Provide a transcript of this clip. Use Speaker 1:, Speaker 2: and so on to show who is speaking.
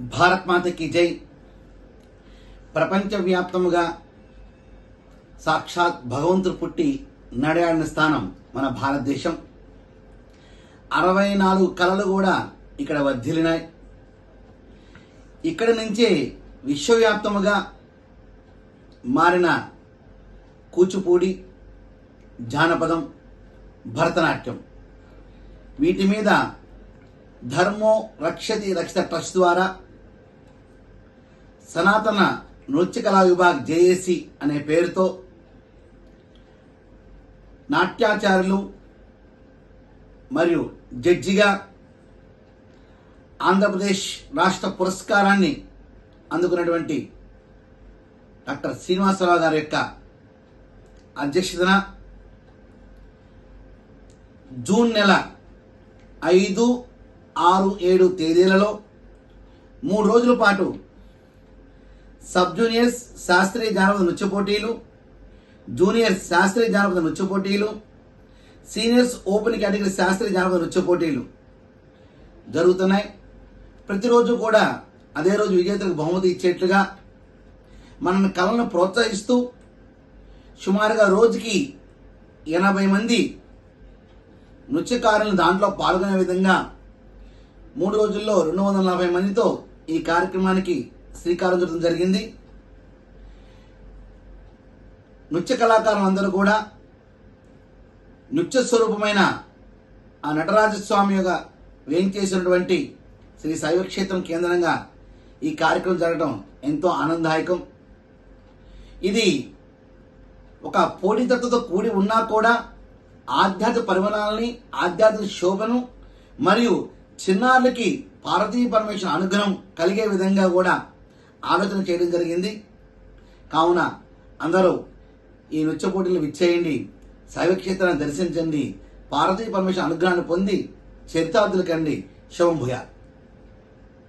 Speaker 1: భారత్ మాతకి జై. ప్రపంచవ్యాప్తముగా సాక్షాత్ భగవంతుడు పుట్టి నడయాడిన స్థానం మన భారతదేశం. అరవై నాలుగు కళలు కూడా ఇక్కడ వర్ధిల్లినాయి. ఇక్కడి నుంచే విశ్వవ్యాప్తముగా మారిన కూచిపూడి జానపదం భరతనాట్యం. వీటి మీద ధర్మో రక్షతి రక్షిత ట్రస్ట్ ద్వారా సనాతన నృత్య కళా విభాగ్ జేఏసి అనే పేరుతో నాట్యాచార్యులు మరియు జడ్జిగా ఆంధ్రప్రదేశ్ రాష్ట్ర పురస్కారాన్ని అందుకున్నటువంటి డాక్టర్ శ్రీనివాసరావు గారి యొక్క అధ్యక్షతన జూన్ నెల ఐదు ఆరు ఏడు తేదీలలో మూడు రోజుల పాటు సబ్ జూనియర్స్ శాస్త్రీయ జానపద నృత్య పోటీలు జూనియర్స్ శాస్త్రీయ జానపద నృత్య పోటీలు సీనియర్స్ ఓపెన్ కేటగిరీ శాస్త్రీయ జానపద నృత్య పోటీలు జరుగుతున్నాయి. ప్రతిరోజు కూడా అదే రోజు విజేతలకు బహుమతి ఇచ్చేట్లుగా మన కళలను ప్రోత్సహిస్తూ సుమారుగా రోజుకి ఎనభై మంది నృత్యకారులను దాంట్లో పాల్గొనే విధంగా మూడు రోజుల్లో రెండు వందల నలభై మందితో ఈ కార్యక్రమానికి శ్రీకారం చుట్టడం జరిగింది. నృత్య కళాకారులందరూ కూడా నృత్య స్వరూపమైన ఆ నటరాజస్వామి యొక్క వేయించేసినటువంటి శ్రీ శైవక్షేత్రం కేంద్రంగా ఈ కార్యక్రమం జరగడం ఎంతో ఆనందదాయకం. ఇది ఒక పోటీతత్వతో కూడి ఉన్నా కూడా ఆధ్యాత్మిక పరిమాణాలని ఆధ్యాత్మిక శోభను మరియు చిన్నారులకి పార్వతీ పరమేశ్వర అనుగ్రహం కలిగే విధంగా కూడా ఆలోచన చేయడం జరిగింది. కావున అందరూ ఈ నృత్య పోటీలు విచ్చేయండి. శైవక్షేత్రాన్ని దర్శించండి. పార్వతీ పరమేశ్వర అనుగ్రహాన్ని పొంది చరితార్థులు కండి శుభం